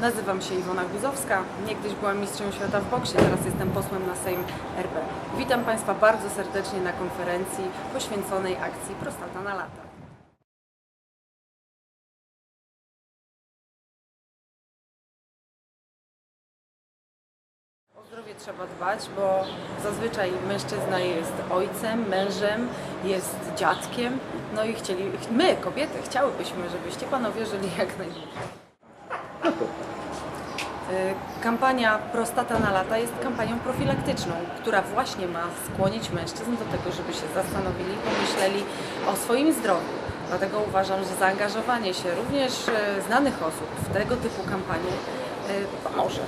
Nazywam się Iwona Guzowska, niegdyś byłam mistrzem świata w boksie, teraz jestem posłem na Sejm RP. Witam Państwa bardzo serdecznie na konferencji poświęconej akcji Prostata na lata. Zdrowie trzeba dbać, bo zazwyczaj mężczyzna jest ojcem, mężem, jest dziadkiem, no i chcieli, my, kobiety, chciałybyśmy, żebyście panowie żyli jak najdłużej. Y, Kampania Prostata na lata jest kampanią profilaktyczną, która właśnie ma skłonić mężczyzn do tego, żeby się zastanowili, pomyśleli o swoim zdrowiu. Dlatego uważam, że zaangażowanie się również y, znanych osób w tego typu kampanie y, pomoże.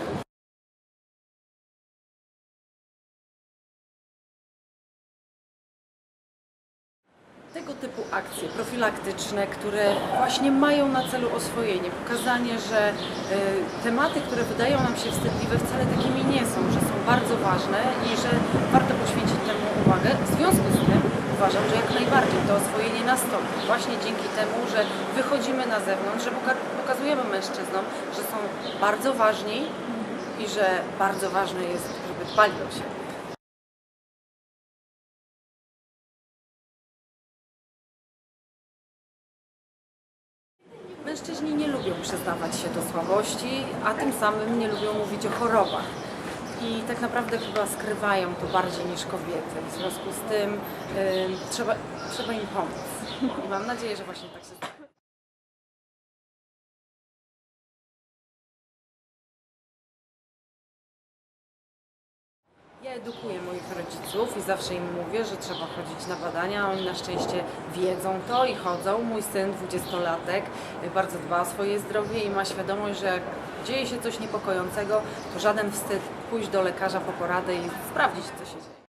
Tego typu akcje profilaktyczne, które właśnie mają na celu oswojenie, pokazanie, że y, tematy, które wydają nam się wstydliwe, wcale takimi nie są, że są bardzo ważne i że warto poświęcić temu uwagę. W związku z tym uważam, że jak najbardziej to oswojenie nastąpi właśnie dzięki temu, że wychodzimy na zewnątrz, że poka- pokazujemy mężczyznom, że są bardzo ważni i że bardzo ważne jest, żeby dbali o siebie. Mężczyźni nie lubią przyznawać się do słabości, a tym samym nie lubią mówić o chorobach. I tak naprawdę chyba skrywają to bardziej niż kobiety. W związku z tym trzeba, trzeba im pomóc. I mam nadzieję, że właśnie tak się stanie. Ja edukuję moich rodziców i zawsze im mówię, że trzeba chodzić na badania. Oni na szczęście wiedzą to i chodzą. Mój syn, dwudziestolatek, bardzo dba o swoje zdrowie i ma świadomość, że jak dzieje się coś niepokojącego, to żaden wstyd pójść do lekarza po poradę i sprawdzić, co się dzieje.